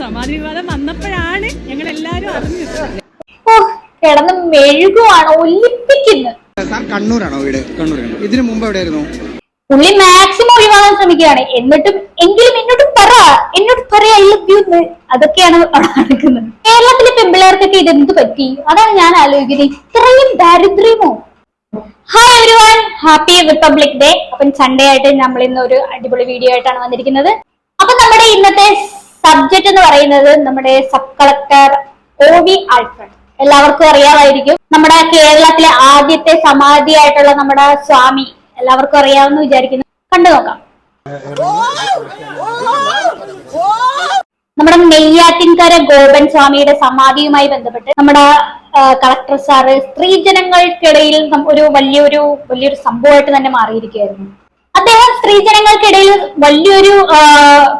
സമാധി വിവാദം വന്നപ്പോഴാണ് ഞങ്ങൾ എല്ലാരും അറിഞ്ഞത് ഓ കിടന്ന് മെഴുകുവാണ് ഒലിപ്പിക്കുന്നു. സാർ കണ്ണൂരാണോ വീട്? കണ്ണൂരാണ് ഇതിനു മുമ്പ് എവിടെയായിരുന്നു? പുള്ളി മാക്സിമം ഒഴിവാക്കാൻ ശ്രമിക്കുകയാണ്. എന്നിട്ടും എങ്കിലും എന്നോട് പറ എന്നോട് പറയാ യു അതൊക്കെയാണ് അവിടെ നടക്കുന്നത്. കേരളത്തിലെ പെമ്പിള്ളേർക്കൊക്കെ ഇതെന്ത് പറ്റി? അതാണ് ഞാൻ ആലോചിക്കുന്നത്. ഇത്രയും ദാരിദ്ര്യമോ? Hi everyone happy republic day അപ്പം സൺഡേ ആയിട്ട് നമ്മൾ ഇന്ന് ഒരു അടിപൊളി വീഡിയോ ആയിട്ടാണ് വന്നിരിക്കുന്നത്. അപ്പൊ നമ്മുടെ ഇന്നത്തെ സബ്ജക്ട് എന്ന് പറയുന്നത് നമ്മുടെ sub collector O V Alfred എല്ലാവർക്കും അറിയാമായിരിക്കും. നമ്മുടെ കേരളത്തിലെ ആദ്യത്തെ സമാധിയായിട്ടുള്ള നമ്മുടെ സ്വാമി എല്ലാവർക്കും അറിയാമെന്ന് വിചാരിക്കുന്നു. കണ്ടു നോക്കാം. നമ്മുടെ നെയ്യാറ്റിൻകര ഗോപൻ സ്വാമിയുടെ സമാധിയുമായി ബന്ധപ്പെട്ട് നമ്മുടെ കളക്ടർ സാറ് സ്ത്രീജനങ്ങൾക്കിടയിൽ ഒരു വലിയൊരു വലിയൊരു സംഭവമായിട്ട് തന്നെ മാറിയിരിക്കുകയായിരുന്നു. അദ്ദേഹം സ്ത്രീജനങ്ങൾക്കിടയിൽ വലിയൊരു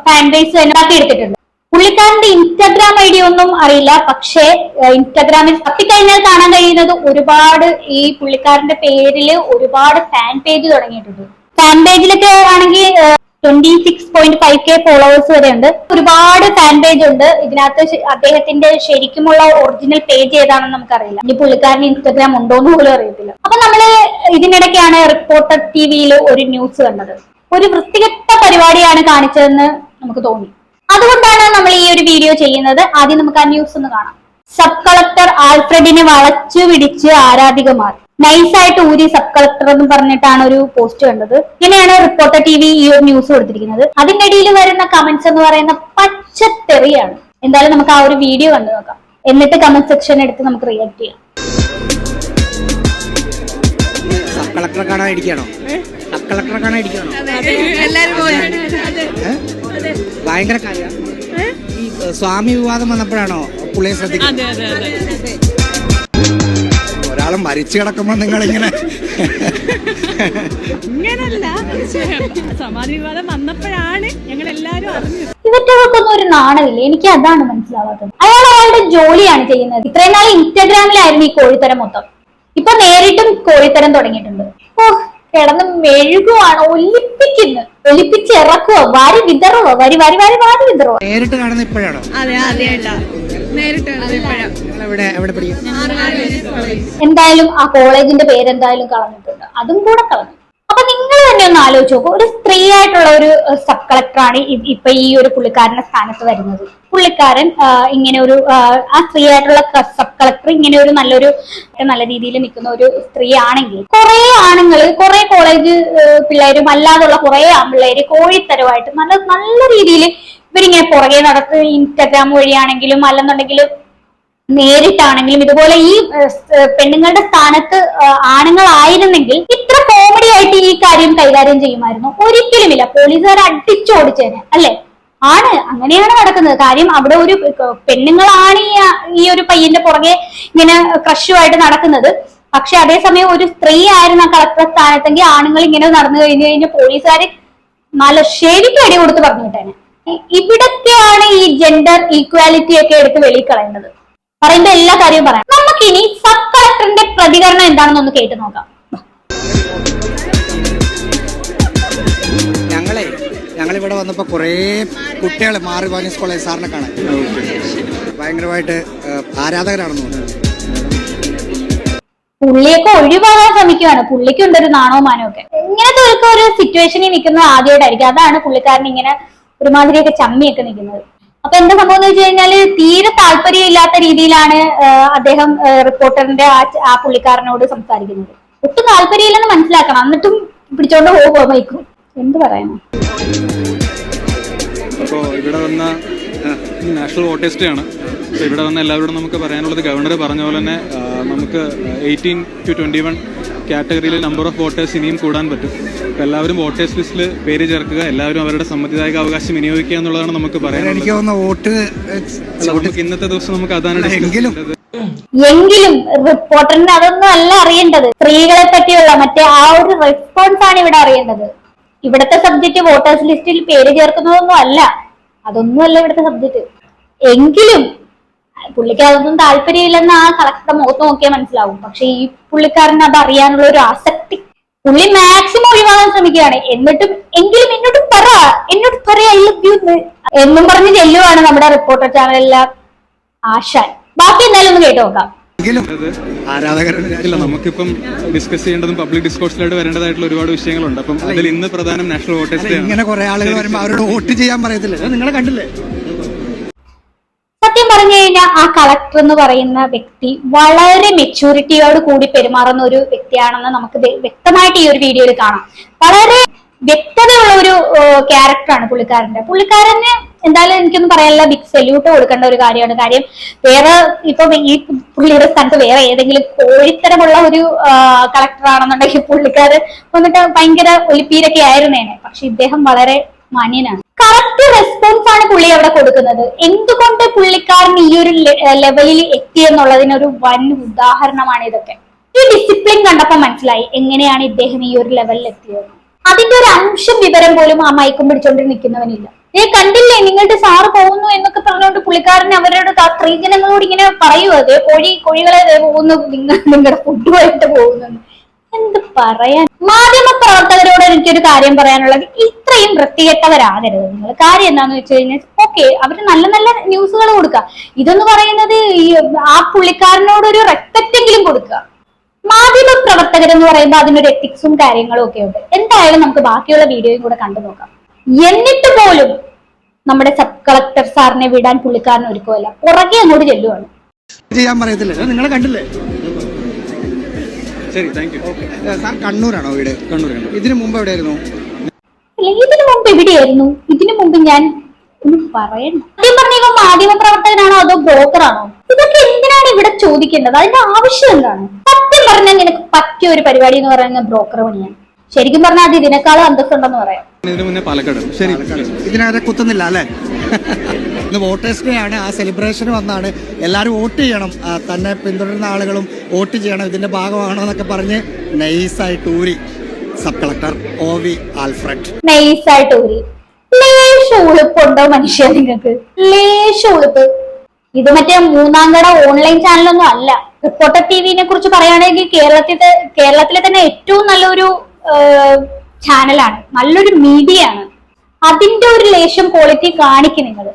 ഫാൻ ബേസ് തന്നെ എടുത്തിട്ടുണ്ട് പുള്ളിക്കാരന്റെ ഇൻസ്റ്റാഗ്രാം ഐ ഡി ഒന്നും അറിയില്ല. പക്ഷേ ഇൻസ്റ്റാഗ്രാമിൽ തപ്പിക്കഴിഞ്ഞാൽ കാണാൻ കഴിയുന്നത് ഒരുപാട് ഈ പുള്ളിക്കാരന്റെ പേരിൽ ഒരുപാട് ഫാൻ പേജ് തുടങ്ങിയിട്ടുണ്ട്. ഫാൻ പേജിലൊക്കെ ആണെങ്കിൽ twenty six point five K followers വരെ ഉണ്ട് ഒരുപാട് ഫാൻ പേജ് ഉണ്ട്. ഇതിനകത്ത് അദ്ദേഹത്തിന്റെ ശരിക്കുമുള്ള ഒറിജിനൽ പേജ് ഏതാണെന്ന് നമുക്കറിയില്ല. ഇനി പുള്ളിക്കാരന് ഇൻസ്റ്റാഗ്രാം ഉണ്ടോന്ന് പോലും അറിയത്തില്ല. അപ്പൊ നമ്മൾ ഇതിനിടയ്ക്കാണ് റിപ്പോർട്ടർ ടി വിയിൽ ഒരു ന്യൂസ് കണ്ടത് ഒരു വൃത്തികെട്ട പരിപാടിയാണ് കാണിച്ചതെന്ന് നമുക്ക് തോന്നി. അതുകൊണ്ടാണ് നമ്മൾ ഈ ഒരു വീഡിയോ ചെയ്യുന്നത്. ആദ്യം നമുക്ക് ആ ന്യൂസ് ഒന്ന് കാണാം. സബ് കളക്ടർ ആൽഫ്രഡിനെ വളച്ചു പിടിച്ച് ആരാധികമാർ. നൈസായിട്ട് ഊരി സബ് കളക്ടർ എന്ന് പറഞ്ഞിട്ടാണ് ഒരു പോസ്റ്റ് കണ്ടത്. ഇങ്ങനെയാണ് റിപ്പോർട്ടർ ടി വി ഈ ഒരു ന്യൂസ് കൊടുത്തിരിക്കുന്നത്. അതിന്റെ ഇടയിൽ വരുന്ന കമന്റ്സ് എന്ന് പറയുന്ന പച്ചത്തെറിയാണ്. എന്തായാലും നമുക്ക് ആ ഒരു വീഡിയോ കണ്ടു നോക്കാം. എന്നിട്ട് കമന്റ് സെക്ഷൻ എടുത്ത് നമുക്ക് റിയാക്ട് ചെയ്യാം. സബ് കളക്ടറെ കാണാൻ ഇരിക്കണോ സബ് കളക്ടറെ കാണാൻ ഇരിക്കണോ ഭയങ്കര കാര്യ ഈ സ്വാമി വിവാദം വന്നപ്പോഴാണോ പുള്ളിയെ ശ്രദ്ധിക്കുന്നത്? ഒരാളെ മരിച്ചു കിടക്കുമ്പോ നിങ്ങൾ ഇങ്ങനെ ഇങ്ങനല്ല. സമാധി വിവാദം വന്നപ്പോഴാണ് ഞങ്ങൾ എല്ലാരും അറിഞ്ഞത്. ഇവറ്റകൾക്കൊന്നും ഒരു നാണമില്ല. എനിക്ക് അതാണ് മനസ്സിലാവാത്തത്. അയാൾ അയാളുടെ ജോലിയാണ് ചെയ്യുന്നത്. ഇത്രയും നാൾ ഇൻസ്റ്റാഗ്രാമിലായിരുന്നു ഈ കോഴിത്തരം മൊത്തം. ഇപ്പൊ നേരിട്ടും കോഴിത്തരം തുടങ്ങിയിട്ടുണ്ട്. ഓ കിടന്ന് മെഴുകുവാണ് ഒലിപ്പിക്കുന്നു. ഒലിപ്പിച്ച് ഇറക്കുവോ. വാരി വിതറുവോ. വരി വാരി വാരി വാരി വിതറുവോ. നേരിട്ട് കാണുന്ന ഇപ്പോഴാണോ? എന്തായാലും ആ കോളേജിന്റെ പേരെന്തായാലും കളഞ്ഞിട്ടുണ്ട്. അതും കൂടെ കളഞ്ഞു. നിങ്ങൾ തന്നെ ഒന്ന് ആലോചിച്ച് നോക്കൂ. ഒരു സ്ത്രീ ആയിട്ടുള്ള ഒരു സബ് കളക്ടറാണ് ഇപ്പൊ ഈ ഒരു പുള്ളിക്കാരന്റെ സ്ഥാനത്ത് വരുന്നത്. പുള്ളിക്കാരൻ ഇങ്ങനെ ഒരു ആ, സ്ത്രീ ആയിട്ടുള്ള സബ് കളക്ടർ ഇങ്ങനെ ഒരു നല്ലൊരു നല്ല രീതിയിൽ നിൽക്കുന്ന ഒരു സ്ത്രീ ആണെങ്കിൽ കുറെ ആണുങ്ങൾ കുറെ കോളേജ് പിള്ളേരും അല്ലാതുള്ള കുറെ ആൺപിള്ളേര് കോഴിത്തരമായിട്ട് നല്ല നല്ല രീതിയിൽ ഇവരിങ്ങനെ പുറകെ നടത്ത് ഇൻസ്റ്റാഗ്രാം വഴിയാണെങ്കിലും അല്ലെന്നുണ്ടെങ്കിൽ നേരിട്ടാണെങ്കിലും ഇതുപോലെ ഈ പെണ്ണുങ്ങളുടെ സ്ഥാനത്ത് ആണുങ്ങളായിരുന്നെങ്കിൽ കോമഡി ആയിട്ട് ഈ കാര്യം കൈകാര്യം ചെയ്യുമായിരുന്നു. ഒരിക്കലുമില്ല. പോലീസുകാർ അടിച്ചോടിച്ചേനെ അല്ലെ? ആണ്. അങ്ങനെയാണ് നടക്കുന്നത്. കാര്യം അവിടെ ഒരു പെണ്ണുങ്ങളാണ് ഈ ഒരു പയ്യന്റെ പുറകെ ഇങ്ങനെ ക്രഷുമായിട്ട് നടക്കുന്നത്. പക്ഷെ അതേസമയം ഒരു സ്ത്രീ ആയിരുന്നു ആ കളക്ടർ സ്ഥാനത്തെങ്കിൽ ആണുങ്ങൾ ഇങ്ങനെ നടന്നു കഴിഞ്ഞു കഴിഞ്ഞാൽ പോലീസുകാര് നല്ല ശരിക്കും അടി കൊടുത്ത് പറഞ്ഞു വിട്ടേനെ ഇവിടൊക്കെയാണ് ഈ ജെൻഡർ ഈക്വാലിറ്റി ഒക്കെ എടുത്ത് വെളിയിൽ കളയേണ്ടത് പറയുമ്പോ എല്ലാ കാര്യവും പറയാം. നമുക്കിനി സബ് കളക്ടറിന്റെ പ്രതികരണം എന്താണെന്ന് ഒന്ന് കേട്ട് നോക്കാം. ഞങ്ങളിവിടെ വന്നപ്പോൾ കുറേ കുട്ടികൾ മാറി വാങ്ങിയ സ്കൂളിൽ സാറിനെ കാണാൻ. ഭയങ്കരമായിട്ട് ആരാധകരാണെന്ന് തോന്നുന്നു. പുള്ളിയൊക്കെ ഒഴിവാകാൻ ശ്രമിക്കുകയാണ് പുള്ളിക്ക് ഒരു നാണോ മാനോ ഒക്കെ. ഇങ്ങനത്തെ ഒരു ഒരു സിറ്റുവേഷനിൽ നിൽക്കുന്നത് ആദ്യമായിട്ടായിരിക്കും അതാണ് പുള്ളിക്കാരൻ ഇങ്ങനെ ഒരുമാതിരിയൊക്കെ ചമ്മിയൊക്കെ നിൽക്കുന്നത്. അപ്പൊ എന്താ സംഭവം എന്ന് വെച്ച് കഴിഞ്ഞാൽ തീരെ താല്പര്യമില്ലാത്ത രീതിയിലാണ് അദ്ദേഹം റിപ്പോർട്ടറിന്റെ ആ പുള്ളിക്കാരനോട് സംസാരിക്കുന്നത്. ഒട്ടും താല്പര്യമില്ലെന്ന് മനസ്സിലാക്കണം. എന്നിട്ടും പിടിച്ചോണ്ട് പോകുമോ മൈക്കും എന്ത് പറയാനാ? അപ്പോൾ ഇവിടെ വന്ന നാഷണൽ വോട്ടേഴ്സ് ഡേ ആണ്. അപ്പോൾ ഇവിടെ വന്ന എല്ലാവരോടും നമുക്ക് പറയാനുള്ളത് ഗവർണർ പറഞ്ഞ പോലെ തന്നെ നമുക്ക് എയ്റ്റീൻ ടു ട്വന്റി വൺ കാറ്റഗറിയിൽ നമ്പർ ഓഫ് വോട്ടേഴ്സ് ഇനിയും കൂടാൻ പറ്റും. അപ്പോൾ എല്ലാവരും വോട്ടേഴ്സ് ലിസ്റ്റിൽ പേര് ചേർക്കുക എല്ലാവരും അവരുടെ സമ്മതിദായക അവകാശം വിനിയോഗിക്കുക എന്നുള്ളതാണ് നമുക്ക് പറയാനുള്ളത്. എനിക്ക് വോട്ട് നമുക്ക് ഇന്നത്തെ ദിവസം നമുക്ക് അതാണ് എങ്കിലും. എങ്കിലും റിപ്പോർട്ടറിന് അതൊന്നും അല്ല അറിയേണ്ടത്. സ്ത്രീകളെ പറ്റിയുള്ള മറ്റേ ആ ഒരു റെസ്പോൺസ് ആണ് ഇവിടെ അറിയേണ്ടത്. ഇവിടുത്തെ സബ്ജക്ട് വോട്ടേഴ്സ് ലിസ്റ്റിൽ പേര് ചേർക്കുന്നതൊന്നും അല്ല. അതൊന്നും അല്ല ഇവിടുത്തെ സബ്ജക്ട് എങ്കിലും പുള്ളിക്ക് അതൊന്നും താല്പര്യമില്ലെന്ന് ആ കളക്ടറുടെ മുഖത്ത് നോക്കിയാൽ മനസ്സിലാവും. പക്ഷെ ഈ പുള്ളിക്കാരന് അത് അറിയാനുള്ള ഒരു ആസക്തി. പുള്ളി മാക്സിമം ഒഴിവാക്കാൻ ശ്രമിക്കുകയാണ്. എന്നിട്ടും എങ്കിലും എന്നോട് പറ. എന്നോട് പറയാ എന്നും. പറഞ്ഞ് ചെല്ലുവാണ് നമ്മുടെ റിപ്പോർട്ടർ ചാനലിലെ ആശാൻ. ബാക്കി എന്തായാലും ഒന്ന് കേട്ടു നോക്കാം. എങ്കിലും ആരാധകരല്ല നമുക്കിപ്പം ഡിസ്കസ് ചെയ്യേണ്ടതും പബ്ലിക് ഡിസ്കോഴ്സിലായിട്ട് വരേണ്ടതായിട്ടുള്ള ഒരുപാട് വിഷയങ്ങളുണ്ട്. അപ്പം അതിൽ ഇന്ന് പ്രധാനം നാഷണൽ വോട്ടേഴ്സ് ഡേ ഇങ്ങനെ കുറെ ആളുകൾ വരുമ്പോൾ അവരോട് വോട്ട് ചെയ്യാൻ പറയത്തില്ല? നിങ്ങളെ കണ്ടില്ലേ? സത്യം പറഞ്ഞു കഴിഞ്ഞാൽ ആ കളക്ടർ എന്ന് പറയുന്ന വ്യക്തി വളരെ മെച്ചൂരിറ്റിയോട് കൂടി പെരുമാറുന്ന ഒരു വ്യക്തിയാണെന്ന് നമുക്ക് വ്യക്തമായിട്ട് ഈ ഒരു വീഡിയോയിൽ കാണാം. വളരെ വ്യക്തതയുള്ള ഒരു ക്യാരക്ടറാണ് പുള്ളിക്കാരന്റെ പുള്ളിക്കാരന് എന്തായാലും എനിക്കൊന്നും പറയാനില്ല. ബിഗ് സല്യൂട്ട് കൊടുക്കേണ്ട ഒരു കാര്യമാണ്. കാര്യം വേറെ ഇപ്പൊ ഈ പുള്ളിയുടെ സ്ഥാനത്ത് വേറെ ഏതെങ്കിലും കോഴിത്തരമുള്ള ഒരു കളക്ടർ ആണെന്നുണ്ടെങ്കിൽ പുള്ളിക്കാരൻ വന്നിട്ട് ഭയങ്കര ഒലിപ്പീരൊക്കെ ആയിരുന്നേനെ. പക്ഷെ ഇദ്ദേഹം വളരെ മാന്യനാണ്. കറക്റ്റ് റെസ്പോൺസ് ആണ് പുള്ളി അവിടെ കൊടുക്കുന്നത്. എന്തുകൊണ്ട് പുള്ളിക്കാരൻ ഈ ഒരു ലെവലിൽ എത്തി എന്നുള്ളതിനൊരു വൻ ഉദാഹരണമാണ് ഇതൊക്കെ. ഈ ഡിസിപ്ലിൻ കണ്ടപ്പോൾ മനസ്സിലായി എങ്ങനെയാണ് ഇദ്ദേഹം ഈ ഒരു ലെവലിൽ എത്തിയത്. അതിന്റെ ഒരു അംശം വിവരം പോലും ആ മയക്കം പിടിച്ചോണ്ട് നിൽക്കുന്നവനില്ല ഏ കണ്ടില്ലേ നിങ്ങളുടെ സാറ് പോകുന്നു എന്നൊക്കെ പറഞ്ഞുകൊണ്ട് പുള്ളിക്കാരൻ അവരോട് സ്ത്രീജനങ്ങളോട് ഇങ്ങനെ പറയുക അതെ കോഴി കോഴികളെ പോകുന്നു നിങ്ങൾ നിങ്ങളുടെ ഫുഡുമായിട്ട് പോകുന്നു. എന്ത് പറയാൻ? മാധ്യമ പ്രവർത്തകരോട് എനിക്കൊരു കാര്യം പറയാനുള്ളത്. ഇത്രയും വൃത്തികെട്ടവരാകരുത് നിങ്ങൾ. കാര്യം എന്താന്ന് വെച്ച് കഴിഞ്ഞാൽ ഓക്കെ അവർ നല്ല നല്ല ന്യൂസുകൾ കൊടുക്കുക ഇതെന്ന് പറയുന്നത് ഈ ആ പുള്ളിക്കാരനോട് ഒരു റെസ്പെക്റ്റ് എങ്കിലും കൊടുക്കുക മാധ്യമ പ്രവർത്തകരെന്ന് പറയുമ്പോൾ അതിനൊരു എത്തിക്സും കാര്യങ്ങളും ഒക്കെ ഉണ്ട്. എന്തായാലും നമുക്ക് ബാക്കിയുള്ള വീഡിയോയും കൂടെ കണ്ടു നോക്കാം എന്നിട്ട് പോലും നമ്മുടെ സബ് കളക്ടർ സാറിനെ വിടാൻ പുള്ളിക്കാരൻ ഒരുക്കുമല്ല പുറകെ അങ്ങോട്ട് ചെല്ലുവാണ്. ചെയ്യാൻ പറയത്തില്ല. അത് നിങ്ങളെ കണ്ടില്ലേ? ശരി താങ്ക് യു സാർ കണ്ണൂരാണോ വീട്? കണ്ണൂർ ഇതിനു മുമ്പ് എവിടെയായിരുന്നു? അല്ല, ഇതിനു മുമ്പ് എവിടെയായിരുന്നു? ഇതിനു മുമ്പ് ഞാൻ ഒന്നും പറയണ്ട ആദ്യം പറഞ്ഞ മാധ്യമ പ്രവർത്തകനാണോ അതോ ബ്രോക്കറാണോ? ഇതൊക്കെ എന്തിനാണ് ഇവിടെ ചോദിക്കേണ്ടത്? അതിന്റെ ആവശ്യം എന്താണ്? സത്യം പറഞ്ഞാൽ നിനക്ക് പറ്റിയ ഒരു പരിപാടി എന്ന് പറയുന്നത് ബ്രോക്കർ പണിയാണ്. ശരിക്കും പറഞ്ഞാൽ അത് ഇതിനേക്കാളും അന്തസ്സുണ്ടെന്ന് പറയാം. ഇതിനു മുന്നേ പാലക്കാട്. ശരി. ഇതിനകത്ത് കുത്തുന്നില്ല അല്ലേ? ഇന്ന് വോട്ടേഴ്സ് ഡേ ആണ് ആ സെലിബ്രേഷൻ വന്നാണ്. എല്ലാവരും വോട്ട് ചെയ്യണം. ആ, തന്നെ പിന്തുടരുന്ന ആളുകളും വോട്ട് ചെയ്യണം. ഇതിന്റെ ഭാഗമാണോ എന്നൊക്കെ പറഞ്ഞ് നൈസായിട്ട് ഊരി. Sub collector O V Alfred. നൈസായിട്ട് ഊരി. ലേശ ഉളുപ്പുണ്ടോ മനുഷ്യ നിങ്ങൾക്ക് ലേശ ഉളുപ്പ്. ഇത് മറ്റേ മൂന്നാം കട ഓൺലൈൻ ചാനലൊന്നും അല്ല. റിപ്പോർട്ടർ ടി വിനെ കുറിച്ച് പറയുകയാണെങ്കിൽ കേരളത്തിലെ കേരളത്തിലെ തന്നെ ഏറ്റവും നല്ലൊരു ചാനലാണ് നല്ലൊരു മീഡിയയാണ് അതിന്റെ ഒരു ലേശം ക്വാളിറ്റി കാണിക്കും നിങ്ങൾ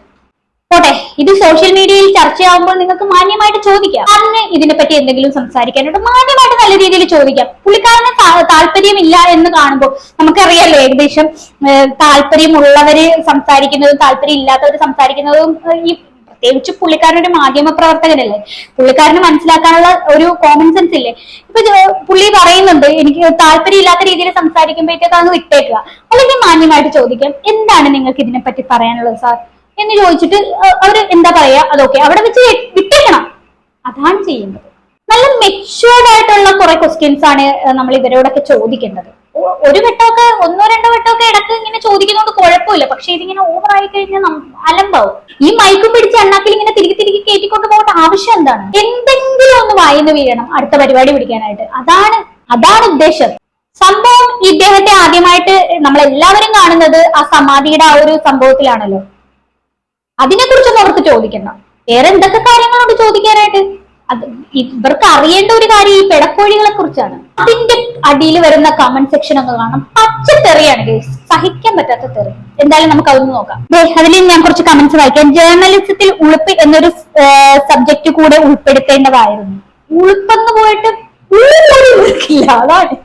പോട്ടെ ഇത് സോഷ്യൽ മീഡിയയിൽ ചർച്ചയാവുമ്പോൾ നിങ്ങൾക്ക് മാന്യമായിട്ട് ചോദിക്കാം. അതിന് ഇതിനെപ്പറ്റി എന്തെങ്കിലും സംസാരിക്കാനുണ്ട് മാന്യമായിട്ട് നല്ല രീതിയിൽ ചോദിക്കാം. പുള്ളിക്കാരന് താല്പര്യം താല്പര്യമില്ല എന്ന് കാണുമ്പോൾ നമുക്കറിയാലോ ഏകദേശം താല്പര്യമുള്ളവര് സംസാരിക്കുന്നതും താല്പര്യം ഇല്ലാത്തവർ സംസാരിക്കുന്നതും ഈ പ്രത്യേകിച്ച് പുള്ളിക്കാരൻ ഒരു മാധ്യമ പ്രവർത്തകനല്ലേ പുള്ളിക്കാരന് മനസ്സിലാക്കാനുള്ള ഒരു കോമൺ സെൻസ് ഇല്ലേ? ഇപ്പൊ പുള്ളി പറയുന്നുണ്ട് എനിക്ക് താല്പര്യമില്ലാത്ത രീതിയിൽ സംസാരിക്കുമ്പോഴത്തേക്ക് അങ്ങ് വിട്ടേക്കുക. അല്ലെങ്കിൽ മാന്യമായിട്ട് ചോദിക്കാം എന്താണ് നിങ്ങൾക്ക് ഇതിനെപ്പറ്റി പറയാനുള്ളത് സാർ? എന്ന് ചോദിച്ചിട്ട് അവർ എന്താ പറയാ? അതൊക്കെ അവിടെ വെച്ച് വിട്ടേക്കണം. അതാണ് ചെയ്യുന്നത് നല്ല മെച്ചുവേർഡ് ആയിട്ടുള്ള കുറെ ക്വസ്റ്റ്യൻസ് ആണ് നമ്മൾ ഇവരോടൊക്കെ ചോദിക്കേണ്ടത്. ഒരു വട്ടമൊക്കെ ഒന്നോ രണ്ടോ വട്ടമൊക്കെ ഇടയ്ക്ക് ഇങ്ങനെ ചോദിക്കുന്നതുകൊണ്ട് കുഴപ്പമില്ല. പക്ഷെ ഇതിങ്ങനെ ഓവർ ആയി കഴിഞ്ഞാൽ അലമ്പാവും. ഈ മൈക്കും പിടിച്ച് എണ്ണാക്കിൽ ഇങ്ങനെ തിരികെ തിരികെ കയറ്റിക്കൊണ്ട് പോകേണ്ട ആവശ്യം എന്താണ്? എന്തെങ്കിലും ഒന്ന് വായന വീഴണം അടുത്ത പരിപാടി പിടിക്കാനായിട്ട്. അതാണ് അതാണ് ഉദ്ദേശം. സംഭവം ഇദ്ദേഹത്തെ ആദ്യമായിട്ട് നമ്മൾ എല്ലാവരും കാണുന്നത് ആ സമാധിയുടെ ആ ഒരു സംഭവത്തിലാണല്ലോ. അതിനെ കുറിച്ചൊന്നും അവർക്ക് ചോദിക്കണം. വേറെ എന്തൊക്കെ കാര്യങ്ങളുണ്ട് ചോദിക്കാനായിട്ട്? അത് ഇവർക്ക് അറിയേണ്ട ഒരു കാര്യം ഈ പെടക്കോഴികളെ കുറിച്ചാണ് അതിന്റെ അടിയിൽ വരുന്ന കമന്റ് സെക്ഷൻ ഒക്കെ കാണാം. പച്ചത്തെറിയാണ് guys. സഹിക്കാൻ പറ്റാത്ത തെറി. എന്തായാലും നമുക്ക് അതൊന്ന് നോക്കാം. അതിൽ ഞാൻ കുറച്ച് കമന്റ്സ് വായിക്കാം. ജേർണലിസത്തിൽ ഉളുപ്പ് എന്നൊരു സബ്ജക്ട് കൂടെ ഉൾപ്പെടുത്തേണ്ടതായിരുന്നു. ഉളുപ്പെന്ന് പോയിട്ട് അതാണ്.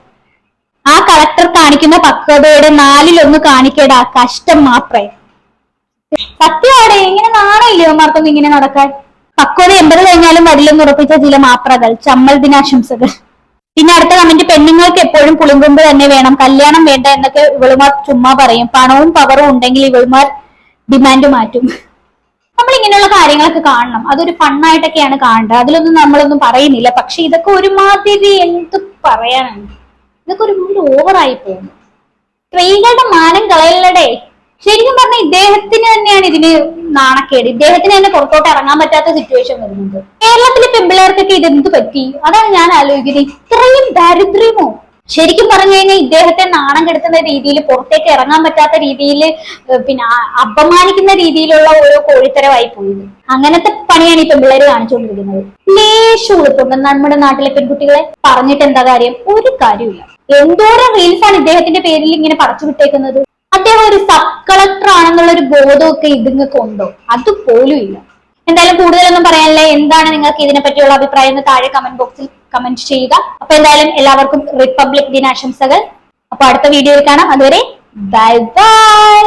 ആ കളക്ടർ കാണിക്കുന്ന പക്വതയുടെ നാലിലൊന്ന് കാണിക്കേടാ കഷ്ടം മാത്രമേ സത്യമാണ് ഇങ്ങനെ നാണയില്ലേ ഇവന്മാർക്കൊന്നും ഇങ്ങനെ നടക്കാൻ? പക്വത എൺപത് കഴിഞ്ഞാലും വരില്ലെന്ന് ഉറപ്പിച്ച ചില മാപ്രകൾ ചമ്മൽ ദിനാശംസകൾ. പിന്നെ അടുത്ത കമന്റ് പെണ്ണുങ്ങൾക്ക് എപ്പോഴും പുളിങ്കൊമ്പ് തന്നെ വേണം. കല്യാണം വേണ്ട എന്നൊക്കെ ഇവളുമാർ ചുമ്മാ പറയും. പണവും പവറും ഉണ്ടെങ്കിൽ ഇവളുമാർ ഡിമാൻഡ് മാറ്റും. നമ്മൾ ഇങ്ങനെയുള്ള കാര്യങ്ങളൊക്കെ കാണണം. അതൊരു ഫണ്ണായിട്ടൊക്കെയാണ് കാണേണ്ടത് അതിലൊന്നും നമ്മളൊന്നും പറയുന്നില്ല. പക്ഷെ ഇതൊക്കെ ഒരുമാതിരി എന്ത് പറയാനാണ്? ഇതൊക്കെ ഒരുമാതിരി ഓവറായി പോകുന്നു. സ്ത്രീകളുടെ മാനം കളയല്ലടേ ശരിക്കും പറഞ്ഞ ഇദ്ദേഹത്തിന് തന്നെയാണ് ഇതിന് നാണക്കേട്. ഇദ്ദേഹത്തിന് തന്നെ പുറത്തോട്ട് ഇറങ്ങാൻ പറ്റാത്ത സിറ്റുവേഷൻ വരുന്നുണ്ട്. കേരളത്തിലെ പെമ്പിളേർക്കൊക്കെ ഇതെന്ത് പറ്റി? അതാണ് ഞാൻ ആലോചിക്കുന്നത്. ഇത്രയും ദാരിദ്ര്യമോ? ശരിക്കും പറഞ്ഞു കഴിഞ്ഞാൽ ഇദ്ദേഹത്തെ നാണം കെടുത്തുന്ന രീതിയിൽ പുറത്തേക്ക് ഇറങ്ങാൻ പറ്റാത്ത രീതിയിൽ പിന്നെ അപമാനിക്കുന്ന രീതിയിലുള്ള ഓരോ കോഴിത്തരമായി പോയത്. അങ്ങനത്തെ പണിയാണ് ഈ പെമ്പിള്ളേര് കാണിച്ചുകൊണ്ടിരിക്കുന്നത്. ലേശം ഉളുപ്പുണ്ട് നമ്മുടെ നാട്ടിലെ പെൺകുട്ടികളെ. പറഞ്ഞിട്ട് എന്താ കാര്യം? ഒരു കാര്യമില്ല എന്തോരം റീൽസ് ആണ് ഇദ്ദേഹത്തിന്റെ പേരിൽ ഇങ്ങനെ പടച്ചു വിട്ടേക്കുന്നത്? അദ്ദേഹം ഒരു സബ് കളക്ടർ ആണെന്നുള്ള ഒരു ബോധമൊക്കെ ഇതുങ്ങൾക്ക് ഉണ്ടോ? അതുപോലും ഇല്ല. എന്തായാലും കൂടുതലൊന്നും പറയാനല്ലേ. എന്താണ് നിങ്ങൾക്ക് ഇതിനെ പറ്റിയുള്ള അഭിപ്രായം എന്ന് താഴെ കമന്റ് ബോക്സിൽ കമന്റ് ചെയ്യുക. അപ്പൊ എന്തായാലും എല്ലാവർക്കും റിപ്പബ്ലിക് ദിനാശംസകൾ. അപ്പൊ അടുത്ത വീഡിയോയിൽ കാണാം. അതുവരെ ബൈ ബൈ